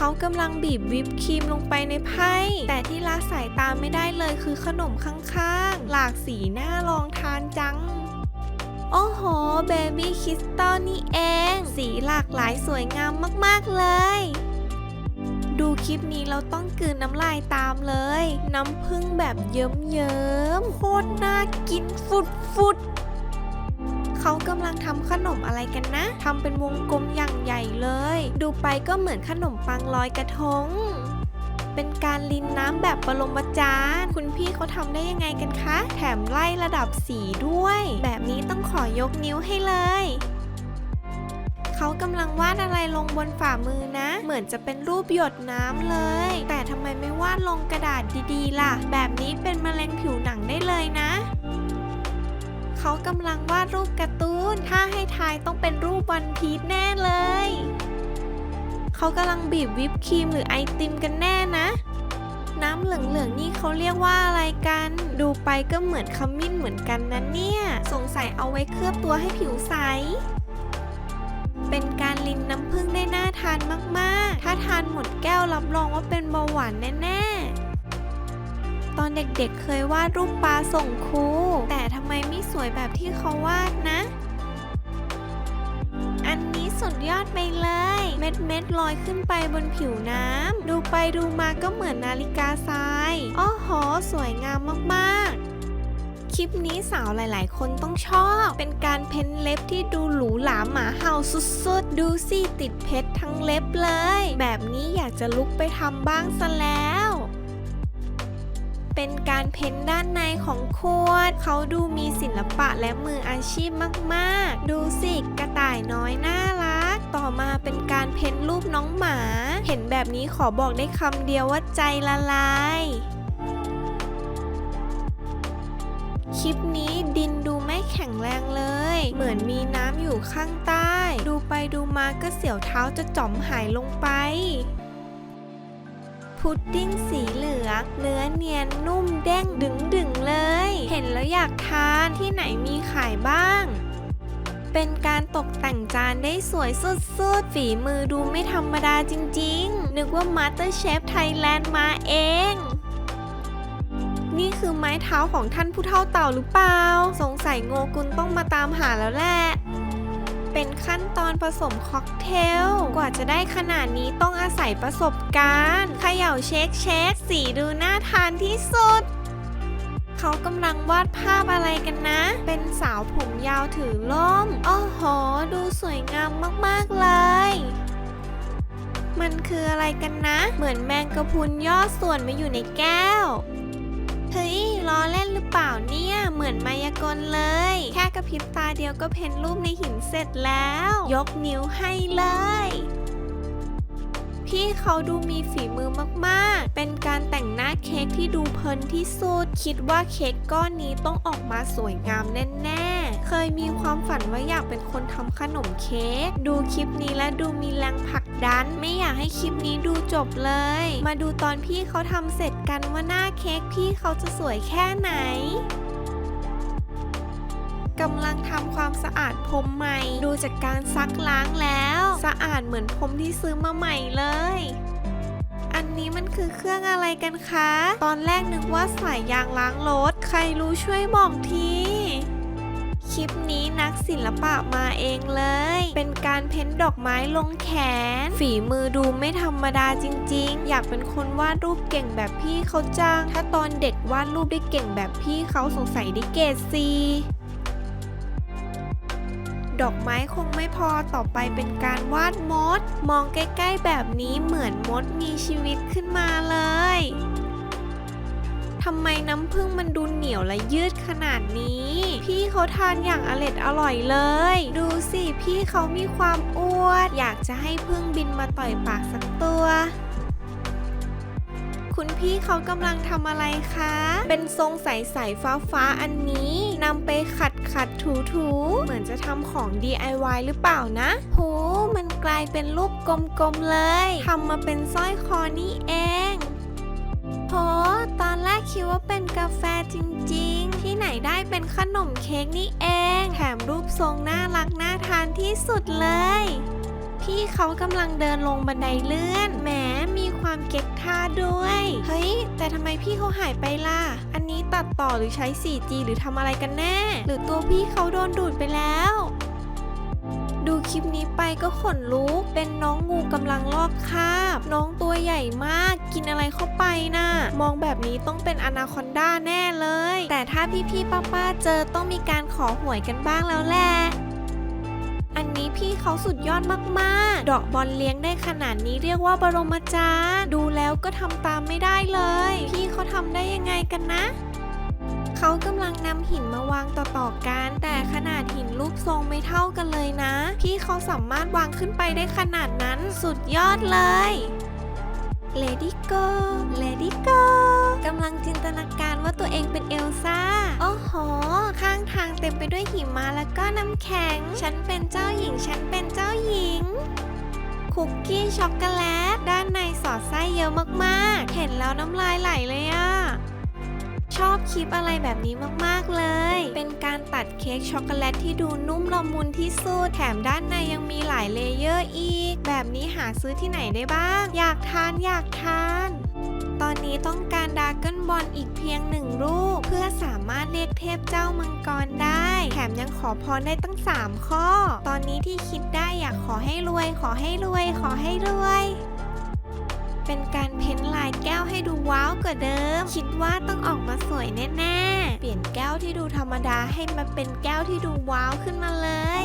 เขากำลังบีบวิปครีมลงไปในไพ่แต่ที่ละสายตาไม่ได้เลยคือขนมข้างๆ หลากสีน่าลองทานจังโอ้โห เบบี้คริสตัลนี่เอง สีหลากหลายสวยงามมากๆเลย ดูคลิปนี้เราต้องกืนน้ำลายตามเลย น้ำผึ้งแบบเยิ้มๆโคตรน่ากินฟุดๆ เขากำลังทำขนมอะไรกันนะทำเป็นวงกลมอย่างใหญ่เลย ดูไปก็เหมือนขนมปังลอยกระทง เป็นการลินน้ำแบบปรมาจารย์คุณพี่เขาทำได้ยังไงกันคะ แถมไล่ระดับสีด้วย แบบนี้ต้องขอยกนิ้วให้เลยเขากำลังวาดอะไรลงบนฝ่ามือนะ เหมือนจะเป็นรูปหยดน้ำเลย แต่ทำไมไม่วาดลงกระดาษดีๆ ล่ะ แบบนี้เป็นมะเร็งผิวหนังได้เลยนะ เขากำลังวาดรูปการ์ตูน ถ้าให้ทายต้องเป็นรูปวันพีชแน่เลย เขากำลังบีบวิปครีมหรือไอติมกันแน่นะ น้ำเหลืองๆนี่เขาเรียกว่าอะไรกัน ดูไปก็เหมือนขมิ้นเหมือนกันนะเนี่ย สงสัยเอาไว้เคลือบตัวให้ผิวใส เป็นการลินน้ำผึ้งได้น่าทานมากๆ ถ้าทานหมดแก้วรับรองว่าเป็นเบาหวานแน่ๆ ตอนเด็กๆ เคยวาดรูปปลาส่งครู แต่ทำไมไม่สวยแบบที่เขาวาดนะ อันนี้สุดยอดไปเลย เม็ดเม็ดๆลอยขึ้นไปบนผิวน้ำ ดูไปดูมาก็เหมือนนาฬิกาทรายอ้อโหสวยงามมากๆคลิปนี้สาวหลาย ๆ คนต้องชอบ เป็นการเพ้นเล็บที่ดูหรูหราหมาเห่าสุด ๆ ดูสิติดเพชรทั้งเล็บเลย แบบนี้อยากจะลุกไปทำบ้างซะแล้ว เป็นการเพ้นด้านในของขวด เขาดูมีศิลปะและมืออาชีพมากๆ ดูสิกระต่ายน้อยน่ารัก ต่อมาเป็นการเพ้นรูปน้องหมา เห็นแบบนี้ขอบอกได้คำเดียวว่าใจละลายคลิปนี้ดินดูไม่แข็งแรงเลย เหมือนมีน้ำอยู่ข้างใต้ ดูไปดูมาก็เสียวเท้าจะจ่อมหายลงไป พุดดิ้งสีเหลืองเนื้อเนียนนุ่มเด้งดึงดึงเลย เห็นแล้วอยากทานที่ไหนมีขายบ้าง เป็นการตกแต่งจานได้สวยสุดๆ ฝีมือดูไม่ธรรมดาจริงๆ นึกว่า Master Chef Thailand มาเองนี่คือไม้เท้าของท่านผู้เฒ่าเต่าหรือเปล่า สงสัยโงกุลต้องมาตามหาแล้วแหละ เป็นขั้นตอนผสมค็อกเทล กว่าจะได้ขนาดนี้ต้องอาศัยประสบการณ์เขย่าเช็คเช็คสีดูน่าทานที่สุด เขากำลังวาดภาพอะไรกันนะ เป็นสาวผมยาวถือล่มอ้อโห ดูสวยงามมาก ๆ เลย มันคืออะไรกันนะ เหมือนแมงกะพุนย่อส่วนมาอยู่ในแก้ว เฮ้ย ล้อเล่นหรือเปล่าเนี่ย เหมือนมายากลเลย แค่กระพริบตาเดียวก็เพ้นรูปในหินเสร็จแล้ว ยกนิ้วให้เลย พี่เขาดูมีฝีมือมากๆ เป็นการแต่งหน้าเค้กที่ดูเพลินที่สุด คิดว่าเค้กก้อนนี้ต้องออกมาสวยงามแน่ ๆ เคยมีความฝันว่าอยากเป็นคนทำขนมเค้ก ดูคลิปนี้แล้วดูมีแรงผลักดัน ไม่อยากให้คลิปนี้ดูจบเลย มาดูตอนพี่เขาทำเสร็จกันว่าหน้าเค้กพี่เขาจะสวยแค่ไหน กำลังทำความสะอาดพรมใหม่ ดูจากการซักล้างแล้ว สะอาดเหมือนพรมที่ซื้อมาใหม่เลย อันนี้มันคือเครื่องอะไรกันคะ ตอนแรกนึกว่าสายยางล้างรถ ใครรู้ช่วยบอกทีคลิปนี้นักศิลปะมาเองเลย เป็นการเพ้นดอกไม้ลงแขน ฝีมือดูไม่ธรรมดาจริง ๆ อยากเป็นคนวาดรูปเก่งแบบพี่เขาจัง ถ้าตอนเด็กวาดรูปได้เก่งแบบพี่เขาสงสัยได้เกรดซี ดอกไม้คงไม่พอต่อไปเป็นการวาดมด มองใกล้ๆแบบนี้เหมือนมดมีชีวิตขึ้นมาเลยทำไมน้ำผึ้งมันดูเหนียวและยืดขนาดนี้ พี่เขาทานอย่างอร็ดอร่อยเลย ดูสิพี่เขามีความอ้วน อยากจะให้ผึ้งบินมาต่อยปากสักตัว คุณพี่เขากำลังทำอะไรคะ เป็นทรงใสๆฟ้าๆอันนี้นำไปขัด ขัดถูถูๆเหมือนจะทำของ DIY หรือเปล่านะโหมันกลายเป็นรูปกลมๆเลยทำมาเป็นสร้อยคอนี่เองโหตอนแรกคิดว่าเป็นกาแฟจริงๆ ที่ไหนได้เป็นขนมเค้กนี่เอง แถมรูปทรงน่ารักน่าทานที่สุดเลย พี่เขากำลังเดินลงบันไดเลื่อนแหมมีความเก๊กท่าด้วย เฮ้ย แต่ทำไมพี่เขาหายไปล่ะ อันนี้ตัดต่อหรือใช้ 4G หรือทำอะไรกันแน่ หรือตัวพี่เขาโดนดูดไปแล้วดูคลิปนี้ไปก็ขนลุก เป็นน้องงูกำลังลอกคราบ น้องตัวใหญ่มาก กินอะไรเข้าไปน่ะ มองแบบนี้ต้องเป็นอนาคอนดาแน่เลย แต่ถ้าพี่ๆป้าๆเจอต้องมีการขอหวยกันบ้างแล้วแหละ อันนี้พี่เขาสุดยอดมากๆดอกบอลเลี้ยงได้ขนาดนี้เรียกว่าบรมจารย์ ดูแล้วก็ทำตามไม่ได้เลย พี่เขาทำได้ยังไงกันนะเขากำลังนำหินมาวางต่อๆกัน แต่ขนาดหินรูปทรงไม่เท่ากันเลยนะ พี่เขาสามารถวางขึ้นไปได้ขนาดนั้นสุดยอดเลย Lady Go Lady Go กำลังจินตนาการว่าตัวเองเป็นเอลซ่า โอ้โห เต็มไปด้วยหิมะแล้วก็น้ำแข็ง ฉันเป็นเจ้าหญิง ฉันเป็นเจ้าหญิง คุกกี้ช็อกโกแลต ด้านในสอดไส้เยอะมากๆ เห็นแล้วน้ำลายไหลเลยอะชอบคลิปอะไรแบบนี้มากๆเลย เป็นการตัดเค้กช็อกโกแลตที่ดูนุ่มละมุนที่สุด แถมด้านในยังมีหลายเลเยอร์อีก แบบนี้หาซื้อที่ไหนได้บ้าง อยากทานอยากทาน นี้ต้องการดรากอนบอลอีกเพียงหนึ่งลูก เพื่อสามารถเรียกเทพเจ้ามังกรได้ แถมยังขอพรได้ตั้ง 3 ข้อ ตอนนี้ที่คิดได้อยากขอให้รวย ขอให้รวย ขอให้รวยเป็นการเพ้นลายแก้วให้ดูว้าวกว่าเดิม คิดว่าต้องออกมาสวยแน่ๆ เปลี่ยนแก้วที่ดูธรรมดาให้มันเป็นแก้วที่ดูว้าวขึ้นมาเลย